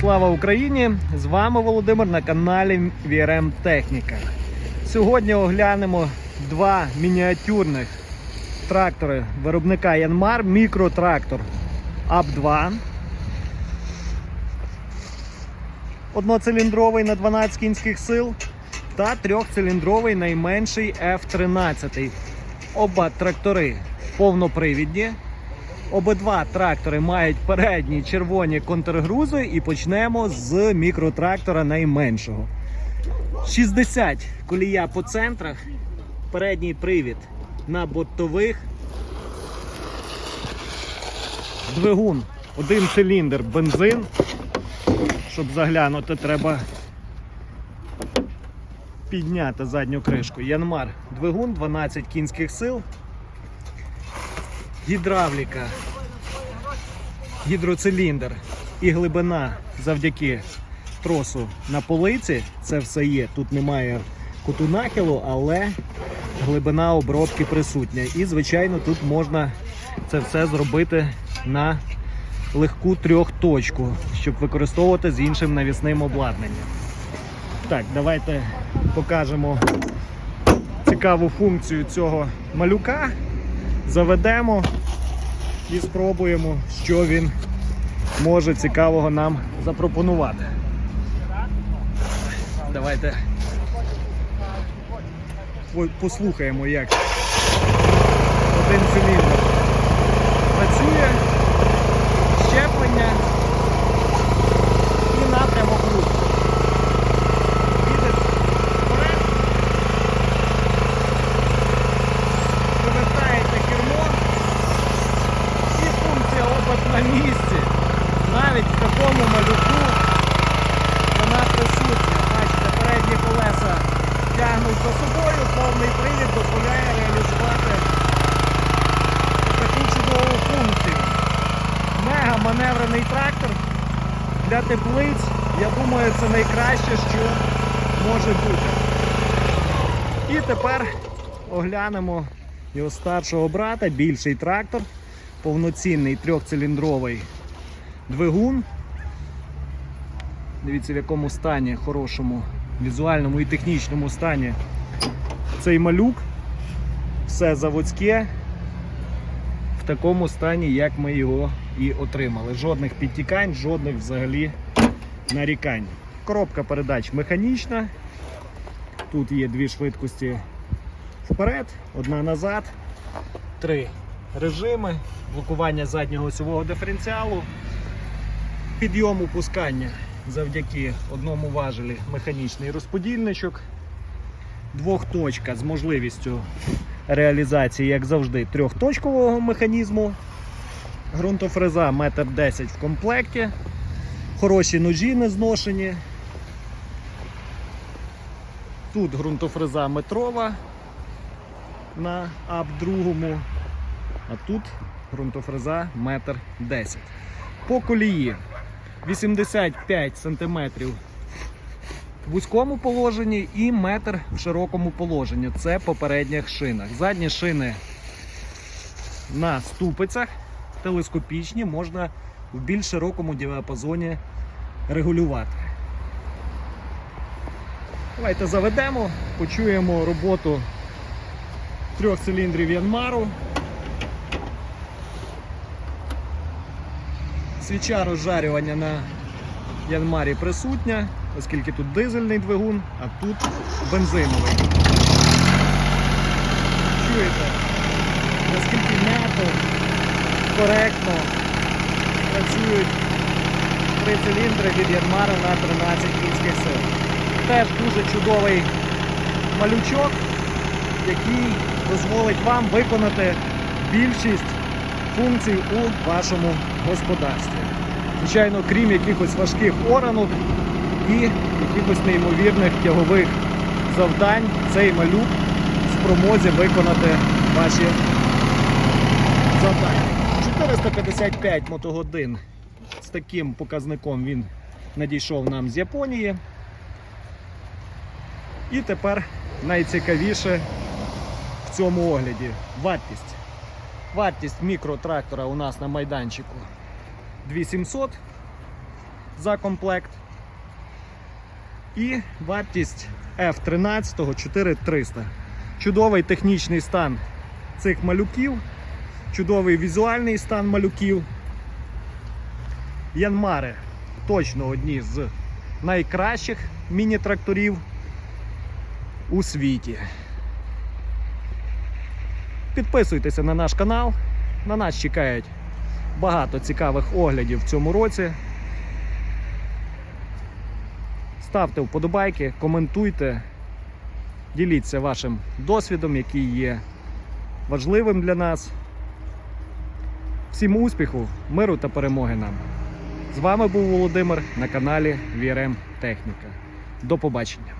Слава Україні! З вами Володимир на каналі VRM Техніка. Сьогодні оглянемо два мініатюрних трактори виробника Янмар, мікротрактор АП-2. Одноциліндровий на 12 кінських сил та трьохциліндровий найменший F13. Оба трактори повнопривідні. Обидва трактори мають передні червоні контргрузи і почнемо з мікротрактора найменшого. 60 колія по центрах, передній привід на бортових. Двигун, один циліндр, бензин. Щоб заглянути, треба підняти задню кришку. Янмар, двигун, 12 кінських сил. Гідравліка, гідроциліндр і глибина завдяки тросу на полиці. Це все є. Тут немає куту нахилу, але глибина обробки присутня. І, звичайно, тут можна це все зробити на легку трьохточку, щоб використовувати з іншим навісним обладнанням. Так, давайте покажемо цікаву функцію цього малюка заведемо і спробуємо, що він може цікавого нам запропонувати. Давайте послухаємо, як один циліндр працює, щеплення малюку вона присутня. Бачите, передні колеса тягнуть за собою, повний привід дозволяє реалізувати таку чудову функцію. Мега маневрений трактор для теплиць, я думаю, це найкраще, що може бути. І тепер оглянемо його старшого брата, більший трактор, повноцінний трьохциліндровий двигун. Дивіться, в якому стані, хорошому, візуальному і технічному стані цей малюк. Все заводське в такому стані, як ми його і отримали. Жодних підтікань, жодних взагалі нарікань. Коробка передач механічна. Тут є дві швидкості вперед, одна назад, три режими, блокування заднього осьового диференціалу, підйом опускання завдяки одному важелі механічний розподільничок, двохточка з можливістю реалізації, як завжди, трьохточкового механізму, ґрунтофреза 1,10 м в комплекті, хороші ножі не зношені. Тут ґрунтофреза метрова на ап другому, а тут ґрунтофреза метр 10. По колії 85 см в вузькому положенні і метр в широкому положенні. Це по передніх шинах. Задні шини на ступицях телескопічні, можна в більш широкому діапазоні регулювати. Давайте заведемо, почуємо роботу трьох циліндрів Янмару. Свіча розжарювання на Янмарі присутня, оскільки тут дизельний двигун, а тут бензиновий. Чуєте, наскільки м'яко, коректно працюють три циліндри від Янмара на 13 кінських сил. Теж дуже чудовий малючок, який дозволить вам виконати більшість функцій у вашому господарстві. Звичайно, крім якихось важких оранок і якихось неймовірних тягових завдань, цей малюк спромозі виконати ваші завдання. 455 мотогодин з таким показником він надійшов нам з Японії. І тепер найцікавіше в цьому огляді вартість. Вартість мікротрактора у нас на майданчику 2700. за комплект. І вартість F13 4300. Чудовий технічний стан цих малюків, чудовий візуальний стан малюків. Янмари точно одні з найкращих міні-тракторів у світі. Підписуйтеся на наш канал. На нас чекають багато цікавих оглядів в цьому році. Ставте вподобайки, коментуйте, діліться вашим досвідом, який є важливим для нас. Всім успіху, миру та перемоги нам! З вами був Володимир на каналі VRM Техніка. До побачення!